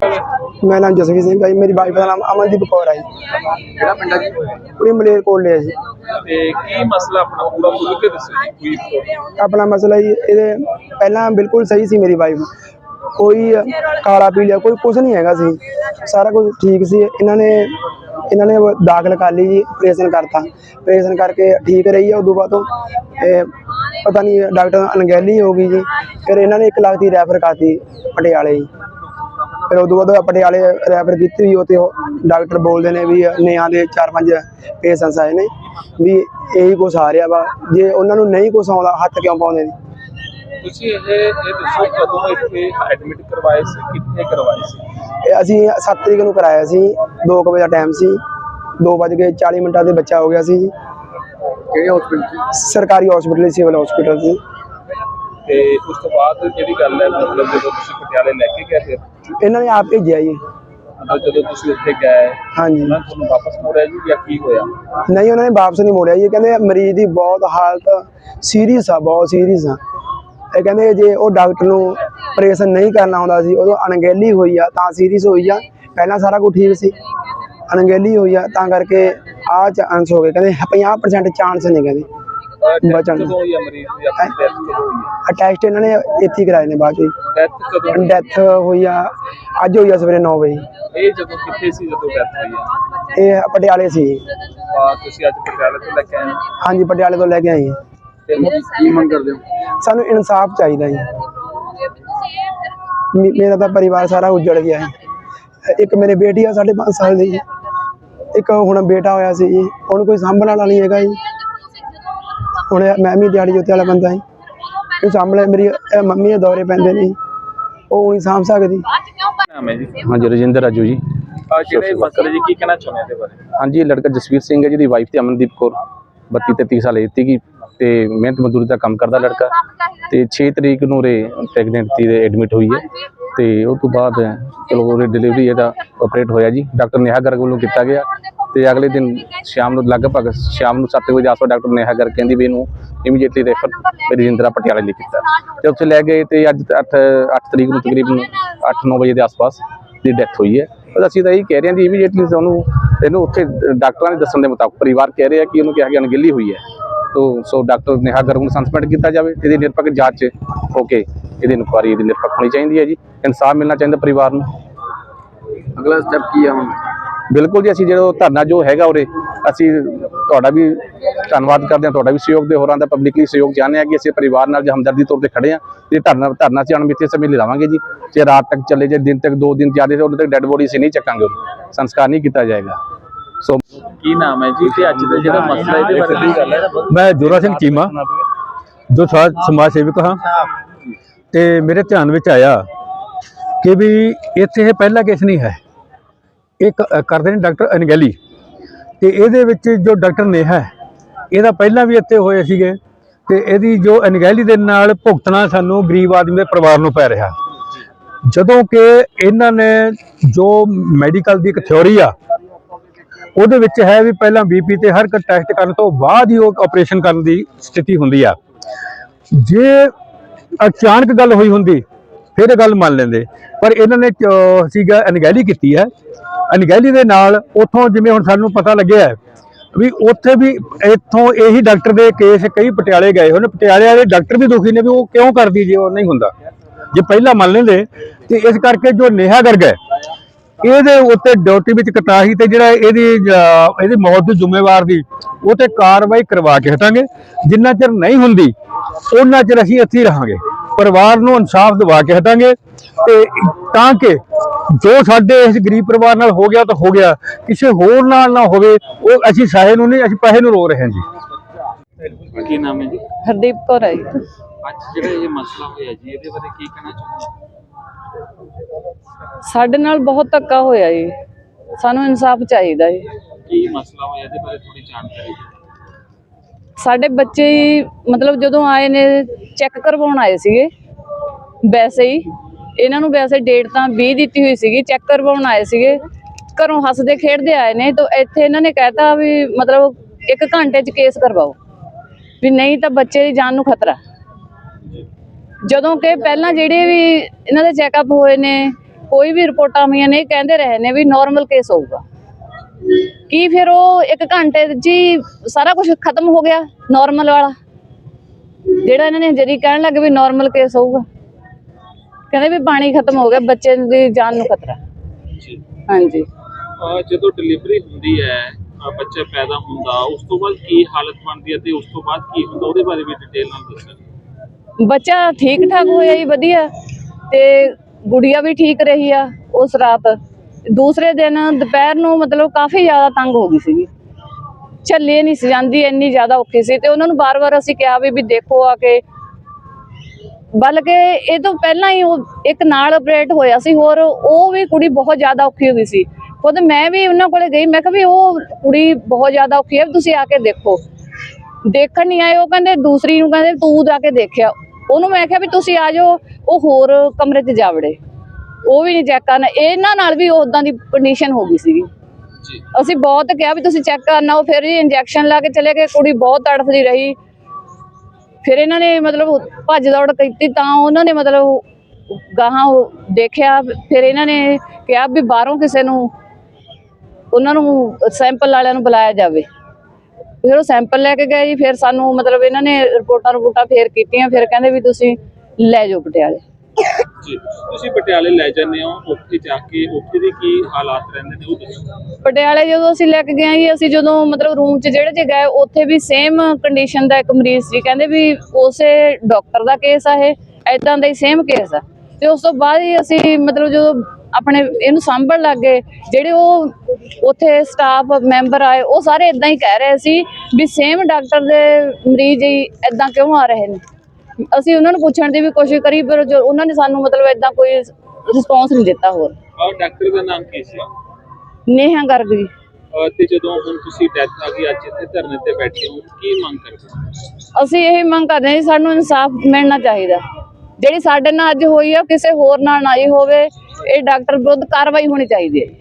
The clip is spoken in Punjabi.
ਮੇਰਾ ਨਾਮ ਜਸਵੀਰ ਸਿੰਘ ਹੈ ਜੀ ਮੇਰੀ ਵਾਈਫ ਦਾ ਨਾਮ ਅਮਨਦੀਪ ਕੌਰ ਹੈ ਜੀ। ਕਿਹੜਾ ਪਿੰਡ ਹੈ ਜੀ? ਕੁੜੀ ਮਲੇਰ ਕੋਲ ਲਿਆ ਜੀ। ਤੇ ਕੀ ਮਸਲਾ ਆਪਣਾ ਪੂਰਾ ਖੁੱਲ ਕੇ ਦੱਸੋ ਜੀ ਕੋਈ ਆਪਣਾ ਮਸਲਾ ਜੀ ਇਹਦੇ ਪਹਿਲਾਂ ਬਿਲਕੁਲ ਸਹੀ ਸੀ ਮੇਰੀ ਵਾਈਫ। ਕੋਈ ਕਾਲਾ ਪੀਲੀਆ ਕੋਈ ਕੁਝ ਨਹੀਂ ਹੈਗਾ ਸੀ। ਸਾਰਾ ਕੁਝ ਠੀਕ ਸੀ। ਇਹਨਾਂ ਨੇ ਇਹਨਾਂ ਨੇ ਦਾਖਲ ਕਰ ਲਈ ਜੀ ਆਪਰੇਸ਼ਨ ਕਰਤਾ। ਆਪਰੇਸ਼ਨ ਕਰਕੇ ਠੀਕ ਰਹੀ ਹੈ ਉਦੋਂ ਬਾਅਦ ਤੋਂ ਇਹ ਪਤਾ ਨਹੀਂ ਡਾਕਟਰ ਅਣਗਹਿਲੀ ਹੋ ਗਈ ਜੀ। ਫਿਰ ਇਹਨਾਂ ਨੇ 1 ਲੱਖ ਦੀ ਰੈਫਰ ਕਰਤੀ ਪਟਿਆਲੇ ਜੀ। ਫਿਰ ਉਦੋਂ ਬਾਅਦ ਪਟਿਆਲੇ ਰੈਫਰ ਕੀਤੀ ਵੀ ਉੱਥੇ ਉਹ ਡਾਕਟਰ ਬੋਲਦੇ ਨੇ ਵੀ ਨਿਆਂ ਦੇ 4-5 ਪੇਸ਼ੈਂਟਸ ਆਏ ਨੇ ਵੀ ਇਹੀ ਕੁਛ ਆ ਰਿਹਾ ਵਾ ਜੇ ਉਹਨਾਂ ਨੂੰ ਨਹੀਂ ਕੁਛ ਆਉਂਦਾ ਹੱਥ ਕਿਉਂ ਪਾਉਂਦੇ ਨੇ? ਤੁਸੀਂ ਇਹ ਇਹ ਦੱਸੋ ਕਦੋਂ ਇੱਥੇ ਐਡਮਿਟ ਕਰਵਾਏ ਸੀ ਕਿੱਥੇ ਕਰਵਾਏ ਸੀ? ਇਹ ਅਸੀਂ 7 ਤਰੀਕ ਨੂੰ ਕਰਾਇਆ ਸੀ 2 ਵਜੇ ਦਾ ਟਾਈਮ ਸੀ 2:40 ਮਿੰਟਾਂ ਦੇ ਬੱਚਾ ਹੋ ਗਿਆ ਸੀ। ਕਿਹੜੇ ਹਸਪੀਟਲ ਸਰਕਾਰੀ ਹਸਪੀਟਲ ਸਿਵਲ ਹਸਪੀਟਲ ਸੀ। ਤੇ ਉਸ ਤੋਂ ਬਾਅਦ ਜਿਹੜੀ ਗੱਲ ਹੈ ਮਤਲਬ ਜਦੋਂ ਤੁਸੀਂ ਪਟਿਆਲੇ ਲੈ ਕੇ ਗਏ ਫਿਰ? ਇਹਨਾਂ ਨੇ ਆਪ ਭੇਜਿਆ ਜੀ। ਮਤਲਬ ਜਦੋਂ ਤੁਸੀਂ ਉੱਥੇ ਗਏ ਹਾਂਜੀ। ਉਹਨਾਂ ਨੇ ਤੁਹਾਨੂੰ ਵਾਪਸ ਮੋੜਿਆ ਜੀ ਜਾਂ ਕੀ ਹੋਇਆ? ਨਹੀਂ ਉਹਨਾਂ ਨੇ ਵਾਪਸ ਨਹੀਂ ਮੋੜਿਆ ਜੀ। ਕਹਿੰਦੇ ਮਰੀਜ਼ ਦੀ ਬਹੁਤ ਹਾਲਤ ਸੀਰੀਅਸ ਆ ਬਹੁਤ ਸੀਰੀਅਸ ਆ। ਇਹ ਕਹਿੰਦੇ ਜੇ ਉਹ ਡਾਕਟਰ ਨੂੰ ਆਪਰੇਸ਼ਨ ਨਹੀਂ ਕਰਨਾ ਆਉਂਦਾ ਸੀ ਉਦੋਂ ਅਣਗਹਿਲੀ ਹੋਈ ਆ ਤਾਂ ਸੀਰੀਅਸ ਹੋਈ ਆ। ਪਹਿਲਾਂ ਸਾਰਾ ਕੁਝ ਠੀਕ ਸੀ। ਅਣਗਹਿਲੀ ਹੋਈ ਆ ਤਾਂ ਕਰਕੇ ਆ ਚਾਂਸ ਹੋ ਗਏ। ਕਹਿੰਦੇ 50% ਚਾਂਸ ਨੇ ਕਹਿੰਦੇ। ਬਚਣ। ਕਦੋਂ ਹੋਈ ਹੈ ਮਰੀਜ਼ ਦੀ ਆਪਣੀ ਡੈਥ ਕਦੋਂ ਹੋਈ? ਹੈ ਟੈਸਟ ਇਹਨਾਂ ਨੇ ਇੱਥੇ ਹੀ ਕਰਾਏ ਨੇ ਬਾਅਦ ਚ। ਡੈਥ ਕਦੋਂ ਹੋਈ? ਡੈਥ ਹੋਈ ਆ ਅੱਜ ਹੋਈ ਆ ਸਵੇਰੇ 9 ਵਜੇ। ਇਹ ਜਦੋਂ ਕਿੱਥੇ ਸੀ ਜਦੋਂ ਡੈਥ ਹੋਈ ਹੈ ਇਹ ਪਟਿਆਲੇ ਸੀ। ਆ ਤੁਸੀਂ ਅੱਜ ਪਟਿਆਲੇ ਤੋਂ ਲੈ ਕੇ ਆਏ ਹੋ? ਹਾਂਜੀ ਪਟਿਆਲੇ ਤੋਂ ਲੈ ਕੇ ਆਏ ਹਾਂ ਤੇ ਹੁਣ ਕੀ ਮੰਗ ਕਰਦੇ ਹੋ? ਸਾਨੂੰ ਇਨਸਾਫ ਚਾਹੀਦਾ ਜੀ। ਮੇ- ਮੇਰਾ ਤਾਂ ਪਰਿਵਾਰ ਸਾਰਾ ਉਜੜ ਗਿਆ ਹੈ ਇੱਕ ਮੇਰੇ ਬੇਟੀ ਆ 5.5 ਸਾਲ ਦੀ। ਇੱਕ ਹੁਣ ਬੇਟਾ ਹੋਇਆ ਸੀ ਜੀ। ਉਹਨੂੰ ਕੋਈ ਸਾਂਭਣ ਵਾਲਾ ਨਹੀਂ ਹੈਗਾ ਜੀ। ਹੁਣ ਮੈਂ ਵੀ ਦਿਹਾੜੀ ਜੋਤੇ ਵਾਲਾ ਬੰਦਾ ਜੀ ਕੋਈ ਸਾਂਭਲੇ ਮੇਰੀ ਇਹ ਮੰਮੀ ਦੇ ਦੌਰੇ ਪੈਂਦੇ ਨੇ। ਉਹ ਨਹੀਂ ਸਾਂਭ ਸਕਦੀ। ਨਾਮ ਹੈ ਜੀ। ਹਾਂਜੀ ਰਜਿੰਦਰ ਰਾਜੂ ਜੀ। ਆ ਜਿਹੜੇ ਮਸਲੇ ਜੀ ਕੀ ਕਹਿਣਾ ਚਾਹੁੰਦੇ ਇਹਦੇ ਬਾਰੇ? ਹਾਂਜੀ ਇਹ ਲੜਕਾ ਜਸਵੀਰ ਸਿੰਘ ਹੈ ਜਿਹਦੀ ਵਾਈਫ ਤੇ ਅਮਨਦੀਪ ਕੌਰ 32 33 ਸਾਲ ਏਜ ਸੀਗੀ ਤੇ ਮਿਹਨਤ ਮਜ਼ਦੂਰੀ ਦਾ ਕੰਮ ਕਰਦਾ ਲੜਕਾ। ਤੇ 6 ਤਰੀਕ ਨੂੰ ਰੇ ਪ੍ਰੈਗਨੈਂਟ ਸੀ ਦੇ ਐਡਮਿਟ ਹੋਈ ਹੈ। ਤੇ ਉਹ ਤੋਂ ਬਾਅਦ ਚਲੋ ਉਹਦੇ ਡਿਲੀਵਰੀ ਇਹਦਾ ਆਪਰੇਟ ਹੋਇਆ ਜੀ। ਡਾਕਟਰ ਨੇਹਾ ਗਰਗ ਵੱਲੋਂ ਕੀਤਾ ਗਿਆ। ਤੇ ਅਗਲੇ ਦਿਨ ਸ਼ਾਮ ਨੂੰ ਲਗਭਗ ਸ਼ਾਮ ਨੂੰ 7 ਵਜੇ ਆਸ-ਪਾਸ ਡਾਕਟਰ ਨੇਹਾ ਗਰਗ ਕਹਿੰਦੀ ਵੀ ਇਹਨੂੰ ਇਮੀਡੀਏਟਲੀ ਰੈਫਰ ਰਜਿੰਦਰਾ ਪਟਿਆਲੇ ਲਈ ਕੀਤਾ। ਤੇ ਉੱਥੇ ਲੈ ਗਏ ਤੇ ਅੱਜ 8 8 ਤਰੀਕ ਨੂੰ ਤਕਰੀਬਨ 8-9 ਵਜੇ ਦੇ ਆਸ-ਪਾਸ ਦੀ ਡੈਥ ਹੋਈ ਹੈ। ਪਰ ਅਸੀਂ ਤਾਂ ਇਹ ਕਹਿ ਰਹੇ ਹਾਂ ਜੀ ਇਮੀਡੀਏਟਲੀ ਉਹਨੂੰ, ਇਹਨੂੰ ਉੱਥੇ ਡਾਕਟਰਾਂ ਦੇ ਦੱਸਣ ਦੇ ਮੁਤਾਬਕ ਪਰਿਵਾਰ ਕਹਿ ਰਿਹਾ ਕਿ ਇਹਨੂੰ ਕਿਹਾ ਗਿਆ ਅਣਗਿੱਲੀ ਹੋਈ ਹੈ। ਤੋ, ਸੋ ਡਾਕਟਰ ਨੇਹਾ ਗਰਗ ਨੂੰ ਸਸਪੈਂਡ ਕੀਤਾ ਜਾਵੇ, ਇਹਦੀ ਨਿਰਪੱਖ ਜਾਂਚ ਹੋ ਕੇ ਇਹਦੀ ਇਨਕੁਆਰੀ ਇਹਦੀ ਨਿਰਪੱਖ ਹੋਣੀ ਚਾਹੀਦੀ ਹੈ ਜੀ। ਇਨਸਾਫ ਮਿਲਣਾ ਚਾਹੀਦਾ ਪਰਿਵਾਰ ਨੂੰ। ਅਗਲਾ ਸਟੈਪ ਕੀ ਹੈ ਹੁਣ? ਬਿਲਕੁਲ ਜੀ ਅਸੀਂ ਜਿਹੜਾ ਧਰਨਾ ਜੋ ਹੈਗਾ ਉਰੇ ਅਸੀਂ ਤੁਹਾਡਾ ਵੀ ਧੰਨਵਾਦ ਕਰਦੇ ਹਾਂ ਤੁਹਾਡਾ ਵੀ ਸਹਿਯੋਗ ਦੇ ਹੋਰਾਂ ਦਾ ਪਬਲਿਕਲੀ ਸਹਿਯੋਗ ਚਾਹੁੰਦੇ ਹਾਂ ਕਿ ਅਸੀਂ ਪਰਿਵਾਰ ਨਾਲ ਜੇ ਹਮਦਰਦੀ ਤੌਰ ਤੇ ਖੜੇ ਹਾਂ ਤੇ ਧਰਨਾ ਧਰਨਾ ਅਸੀਂ ਅਣਮਿੱਥੇ ਸਮੇਂ ਲਈ ਲਾਵਾਂਗੇ ਜੀ ਜੇ ਰਾਤ ਤੱਕ ਚੱਲੇ ਜੇ ਦਿਨ ਤੱਕ ਦੋ ਦਿਨ ਜ਼ਿਆਦਾ ਉਦੋਂ ਤੱਕ ਡੈੱਡ ਬੋਡੀ ਅਸੀਂ ਨਹੀਂ ਚੱਕਾਂਗੇ। ਸੰਸਕਾਰ ਨਹੀਂ ਕੀਤਾ ਜਾਏਗਾ। ਸੋ ਕੀ ਨਾਮ ਹੈ ਜੀ? ਤੇ ਅੱਜ ਦਾ ਜਿਹੜਾ ਮਸਲਾ ਇਹਦੇ ਬਾਰੇ ਕੀ ਗੱਲ ਹੈ? ਮੈਂ ਜੋਰਾ ਸਿੰਘ ਚੀਮਾ ਜੋ ਸਾ- ਸਮਾਜ ਸੇਵਕ ਹਾਂ। ਤੇ ਮੇਰੇ ਧਿਆਨ ਵਿੱਚ ਆਇਆ ਕਿ ਵੀ ਇੱਥੇ ਇਹ ਪਹਿਲਾ ਕੇਸ ਨਹੀਂ ਹੈ। ਇੱਕ ਕਰਦੇ ਨੇ ਡਾਕਟਰ ਅਨਗੈਲੀ ਤੇ ਇਹਦੇ ਵਿੱਚ ਜੋ ਡਾਕਟਰ ਨੇਹਾ ਇਹਦਾ ਪਹਿਲਾਂ ਵੀ ਇੱਥੇ ਹੋਏ ਸੀਗੇ, ਤੇ ਇਹਦੀ ਜੋ ਅਨਗੈਲੀ ਦੇ ਨਾਲ ਭੁਗਤਣਾ ਸਾਨੂੰ ਗਰੀਬ ਆਦਮੀ ਦੇ ਪਰਿਵਾਰ ਨੂੰ ਪੈ ਰਿਹਾ। ਜਦੋਂ ਕਿ ਇਹਨਾਂ ਨੇ ਜੋ ਮੈਡੀਕਲ ਦੀ ਇੱਕ ਥਿਉਰੀ ਆ, ਉਹਦੇ ਵਿੱਚ ਹੈ ਵੀ ਪਹਿਲਾਂ ਬੀਪੀ ਤੇ ਹਰ ਇੱਕ ਟੈਸਟ ਕਰਨ ਤੋਂ ਬਾਅਦ ਹੀ ਉਹ ਆਪਰੇਸ਼ਨ ਕਰਨ ਦੀ ਸਥਿਤੀ ਹੁੰਦੀ ਆ। ਜੇ ਅਚਾਨਕ ਗੱਲ ਹੋਈ ਹੁੰਦੀ, ਫਿਰ ਇਹ ਗੱਲ ਮੰਨ ਲੈਂਦੇ। ਪਰ ਇਹਨਾਂ ਨੇ ਸੀਗਾ ਅਣਗਹਿਲੀ ਕੀਤੀ ਹੈ। ਅਣਗਹਿਲੀ ਦੇ ਨਾਲ ਉਥੋਂ ਜਿਵੇਂ ਹੁਣ ਸਾਨੂੰ ਪਤਾ ਲੱਗਿਆ ਵੀ ਉੱਥੇ ਵੀ ਇੱਥੋਂ ਇਹੀ ਡਾਕਟਰ ਦੇ ਕੇਸ ਕਈ ਪਟਿਆਲੇ ਗਏ ਹੋਏ ਪਟਿਆਲੇ ਵਾਲੇ ਡਾਕਟਰ ਵੀ ਦੁਖੀ ਨੇ ਵੀ ਉਹ ਕਿਉਂ ਕਰਦੀ ਜੇ ਉਹ ਨਹੀਂ ਹੁੰਦਾ। ਜੇ ਪਹਿਲਾਂ ਮੰਨ ਲੈਂਦੇ, ਤੇ ਇਸ ਕਰਕੇ ਜੋ ਨੇਹਾ ਗਰਗ ਹੈ, ਇਹਦੇ ਉੱਤੇ ਡਿਊਟੀ ਵਿੱਚ ਕਟਾਹੀ ਤੇ ਜਿਹੜਾ ਇਹਦੀ ਇਹਦੀ ਮੌਤ ਦੀ ਜ਼ਿੰਮੇਵਾਰ ਦੀ, ਉਹ ਤੇ ਕਾਰਵਾਈ ਕਰਵਾ ਕੇ ਹਟਾਂਗੇ। ਜਿੰਨਾ ਚਿਰ ਨਹੀਂ ਹੁੰਦੀ, ਉਹਨਾਂ ਚਿਰ ਅਸੀਂ ਇੱਥੇ ਹੀ ਰਹਾਂਗੇ। ਪਰਿਵਾਰ ਨੂੰ ਇਨਸਾਫ ਦਿਵਾ ਕੇ ਹਟਾਂਗੇ ਤੇ ਤਾਂ ਕਿ ਜੋ ਸਾਡੇ ਇਸ ਗਰੀਬ ਪਰਿਵਾਰ ਨਾਲ ਹੋ ਗਿਆ ਤਾਂ ਹੋ ਗਿਆ ਕਿਸੇ ਹੋਰ ਨਾਲ ਨਾ ਹੋਵੇ ਉਹ ਅਸੀਂ ਸਾਹੇ ਨੂੰ ਨਹੀਂ ਅਸੀਂ ਪੈਸੇ ਨੂੰ ਰੋ ਰਹੇ ਹਾਂ ਜੀ। ਕੀ ਨਾਮ ਹੈ ਜੀ? ਹਰਦੀਪ ਕੌਰ ਹੈ ਜੀ। ਅੱਜ ਜਿਹੜਾ ਇਹ ਮਸਲਾ ਹੋਇਆ ਜੀ ਇਹਦੇ ਬਾਰੇ ਕੀ ਕਹਿਣਾ ਚਾਹੁੰਦੇ ਸਾਡੇ ਨਾਲ ਬਹੁਤ ਧੱਕਾ ਹੋਇਆ ਜੀ। ਸਾਨੂੰ ਇਨਸਾਫ ਚਾਹੀਦਾ ਜੀ। ਕੀ ਮਸਲਾ ਹੋਇਆ ਇਹਦੇ ਬਾਰੇ ਥੋੜੀ ਜਾਣਕਾਰੀ ਸਾਡੇ ਬੱਚੇ ਮਤਲਬ ਜਦੋਂ ਆਏ ਨੇ ਚੈੱਕ ਕਰਵਾਉਣ ਆਏ ਸੀਗੇ। ਵੈਸੇ ਹੀ, ਇਹਨਾਂ ਨੂੰ ਵੈਸੇ ਡੇਟ ਤਾਂ 20 ਦਿੱਤੀ ਹੋਈ ਸੀਗੀ ਚੈੱਕ ਕਰਵਾਉਣ ਆਏ ਸੀਗੇ। ਘਰੋਂ ਹੱਸਦੇ ਖੇਡਦੇ ਆਏ ਨੇ, ਤਾਂ ਇੱਥੇ ਇਹਨਾਂ ਨੇ ਕਹਿਤਾ ਵੀ ਮਤਲਬ ਇੱਕ ਘੰਟੇ 'ਚ ਕੇਸ ਕਰਵਾਓ। ਵੀ ਨਹੀਂ ਤਾਂ ਬੱਚੇ ਦੀ ਜਾਨ ਨੂੰ ਖਤਰਾ। ਜਦੋਂ ਕਿ ਪਹਿਲਾਂ ਜਿਹੜੇ ਵੀ ਇਹਨਾਂ ਦੇ ਚੈੱਕਅਪ ਹੋਏ ਨੇ, ਕੋਈ ਵੀ ਰਿਪੋਰਟਾਂ ਆਈਆਂ ਨੇ, ਇਹ ਕਹਿੰਦੇ ਰਹੇ ਨੇ ਵੀ ਨਾਰਮਲ ਕੇਸ ਹੋਊਗਾ। ਕੀ ਫਿਰ ਉਹ ਇੱਕ ਘੰਟੇ 'ਚ ਹੀ ਸਾਰਾ ਕੁਝ ਖਤਮ ਹੋ ਗਿਆ ਨਾਰਮਲ ਵਾਲਾ? ਜਿਹੜਾ ਇਹਨਾਂ ਨੇ ਜਰੀ ਕਹਿਣ ਲੱਗੇ ਵੀ ਨਾਰਮਲ ਕੇਸ ਹੋਊਗਾ। ਕਹਿੰਦੇ ਵੀ ਪਾਣੀ ਖਤਮ ਹੋ ਗਿਆ ਬੱਚੇ ਦੀ ਜਾਨ ਨੂੰ ਖਤਰਾ। ਜੀ। ਹਾਂਜੀ। ਅਹ ਜਦੋਂ ਡਿਲੀਵਰੀ ਹੁੰਦੀ ਹੈ ਅਹ ਬੱਚਾ ਪੈਦਾ ਹੁੰਦਾ ਉਸ ਤੋਂ ਬਾਅਦ ਕੀ ਹਾਲਤ ਬਣਦੀ ਹੈ ਤੇ ਉਸ ਤੋਂ ਬਾਅਦ ਕੀ ਹੁੰਦਾ ਉਹਦੇ ਬਾਰੇ ਵੀ ਡਿਟੇਲ ਨਾਲ ਦੱਸੋ। ਬੱਚਾ ਠੀਕ ਠਾਕ ਹੋਇਆ ਜੀ ਵਧੀਆ। ਤੇ ਗੁੜੀਆ ਵੀ ਠੀਕ ਰਹੀ ਆ ਉਸ ਰਾਤ। ਦੂਸਰੇ ਦਿਨ ਦੁਪਹਿਰ ਨੂੰ ਮਤਲਬ ਕਾਫੀ ਜ਼ਿਆਦਾ ਤੰਗ ਹੋ ਗਈ ਸੀਗੀ। ਝੱਲੇ ਨਹੀਂ ਸੀ, ਜਾਂਦੀ ਇੰਨੀ ਜ਼ਿਆਦਾ ਔਖੀ ਸੀ ਤੇ ਉਹਨਾਂ ਨੂੰ ਬਾਰ-ਬਾਰ ਅਸੀਂ ਕਿਹਾ ਵੀ ਵੀ ਦੇਖੋ ਆ ਕੇ। ਬਲਕਿ ਇਹ ਤੋਂ ਪਹਿਲਾਂ ਹੀ ਉਹ ਇੱਕ ਨਾਲ ਆਪਰੇਟ ਹੋਇਆ ਸੀ, ਹੋਰ ਉਹ ਵੀ ਕੁੜੀ ਬਹੁਤ ਜ਼ਿਆਦਾ ਔਖੀ ਹੋਈ ਸੀ। ਖੁਦ ਮੈਂ ਵੀ ਉਹਨਾਂ ਕੋਲੇ ਗਈ, ਮੈਂ ਕਿਹਾ ਵੀ ਉਹ ਕੁੜੀ ਬਹੁਤ ਜ਼ਿਆਦਾ ਔਖੀ ਹੈ, ਵੀ ਤੁਸੀਂ ਆ ਕੇ ਦੇਖੋ। ਦੇਖਣ ਨਹੀਂ ਆਏ, ਉਹ ਕਹਿੰਦੇ ਦੂਸਰੀ ਨੂੰ ਕਹਿੰਦੇ, ਤੂੰ ਜਾ ਕੇ ਦੇਖਿਆ। ਉਹਨੂੰ ਮੈਂ ਕਿਹਾ ਵੀ ਤੁਸੀਂ ਆ ਜਾਓ, ਉਹ ਹੋਰ ਕਮਰੇ 'ਚ ਜਾ ਵੜੇ। ਉਹ ਵੀ ਨਹੀਂ ਚੈੱਕ ਕਰਨ, ਇਹਨਾਂ ਨਾਲ ਵੀ ਉਦਾਂ ਦੀ ਕੰਡੀਸ਼ਨ ਹੋ ਗਈ ਸੀਗੀ। ਅਸੀਂ ਬਹੁਤ ਕਿਹਾ ਵੀ ਤੁਸੀਂ ਚੈੱਕ ਕਰਨਾ, ਉਹ ਫਿਰ ਵੀ ਇੰਜੈਕਸ਼ਨ ਲਾ ਕੇ ਚਲੇ ਗਏ, ਕੁੜੀ ਬਹੁਤ ਤੜਫਦੀ ਰਹੀ। ਫਿਰ ਇਹਨਾਂ ਨੇ ਮਤਲਬ ਭੱਜ ਦੌੜ ਕੀਤੀ ਤਾਂ ਉਹਨਾਂ ਨੇ ਮਤਲਬ ਗਾਹਾਂ ਦੇਖਿਆ, ਫਿਰ ਇਹਨਾਂ ਨੇ ਕਿਹਾ ਵੀ ਬਾਹਰੋਂ ਕਿਸੇ ਨੂੰ, ਉਹਨਾਂ ਨੂੰ ਸੈਂਪਲ ਵਾਲਿਆਂ ਨੂੰ ਬੁਲਾਇਆ ਜਾਵੇ। ਫਿਰ ਉਹ ਸੈਂਪਲ ਲੈ ਕੇ ਗਏ ਜੀ, ਫਿਰ ਸਾਨੂੰ ਮਤਲਬ ਇਹਨਾਂ ਨੇ ਰਿਪੋਰਟਾਂ ਰਿਪੋਰਟਾਂ ਫੇਰ ਕੀਤੀਆਂ, ਫਿਰ ਕਹਿੰਦੇ ਵੀ ਤੁਸੀਂ ਲੈ ਜਾਓ ਪਟਿਆਲੇ। ਜੀ। ਤੁਸੀਂ ਪਟਿਆਲੇ ਲੈ ਜਾਂਦੇ ਹੋ, ਉੱਥੇ ਜਾ ਕੇ ਉੱਥੇ ਦੇ ਕੀ ਹਾਲਾਤ ਰਹਿੰਦੇ ਨੇ, ਉਹ ਦੱਸੋ। ਪਟਿਆਲੇ ਜਦੋਂ ਅਸੀਂ ਲੈ ਕੇ ਗਏ ਜੀ, ਅਸੀਂ ਜਦੋਂ ਮਤਲਬ ਰੂਮ 'ਚ ਜਿਹੜੇ 'ਚ ਗਏ, ਉੱਥੇ ਵੀ ਸੇਮ ਕੰਡੀਸ਼ਨ ਦਾ ਇੱਕ ਮਰੀਜ਼ ਸੀ ਕਹਿੰਦੇ ਵੀ ਉਸੇ ਡਾਕਟਰ ਦਾ ਕੇਸ ਆ ਇਹ ਐਦਾਂ ਦਾ ਹੀ ਸੇਮ ਕੇਸ ਆ। ਤੇ ਉਸ ਤੋਂ ਬਾਅਦ ਹੀ ਅਸੀਂ ਮਤਲਬ ਜਦੋਂ ਆਪਣੇ ਇਹਨੂੰ ਸਾਂਭਣ ਲੱਗ ਗਏ, ਜਿਹੜੇ ਉਹ ਉੱਥੇ ਸਟਾਫ ਮੈਂਬਰ ਆਏ, ਉਹ ਸਾਰੇ ਇਦਾਂ ਹੀ ਕਹਿ ਰਹੇ ਸੀ ਵੀ ਸੇਮ ਡਾਕਟਰ ਦੇ ਮਰੀਜ਼ ਹੀ ਇਦਾਂ ਕਿਉਂ ਆ ਰਹੇ ਨੇ? ਅਸੀਂ ਉਹਨਾਂ ਨੂੰ ਪੁੱਛਣ ਦੀ ਵੀ ਕੋਸ਼ਿਸ਼ ਕਰੀ ਪਰ ਜੋ ਉਹਨਾਂ ਨੇ ਸਾਨੂੰ ਮਤਲਬ ਇਦਾਂ ਕੋਈ ਰਿਸਪੌਂਸ ਨਹੀਂ ਦਿੱਤਾ ਹੋਰ। ਔਰ ਡਾਕਟਰ ਦਾ ਨਾਮ ਕੀ ਸੀ? ਨੇਹਾ ਗਰਗ ਜੀ। ਤੇ ਜਦੋਂ ਹੁਣ ਤੁਸੀਂ ਡੈਥ ਆ ਗਈ ਅੱਜ ਇੱਥੇ ਧਰਨੇ ਤੇ ਬੈਠੇ ਹੋ ਕੀ ਮੰਗ ਕਰਦੇ ਹੋ? ਅਸੀਂ ਇਹ ਮੰਗ ਕਰਦੇ ਹਾਂ ਸਾਨੂੰ ਇਨਸਾਫ ਮਿਲਣਾ ਚਾਹੀਦਾ। ਜਿਹੜੀ ਸਾਡੇ ਨਾਲ ਅੱਜ ਹੋਈ ਆ ਕਿਸੇ ਹੋਰ ਨਾਲ ਨਾ ਹੋਵੇ ਇਹ ਡਾਕਟਰ ਵਿਰੁੱਧ ਕਾਰਵਾਈ ਹੋਣੀ ਚਾਹੀਦੀ ਹੈ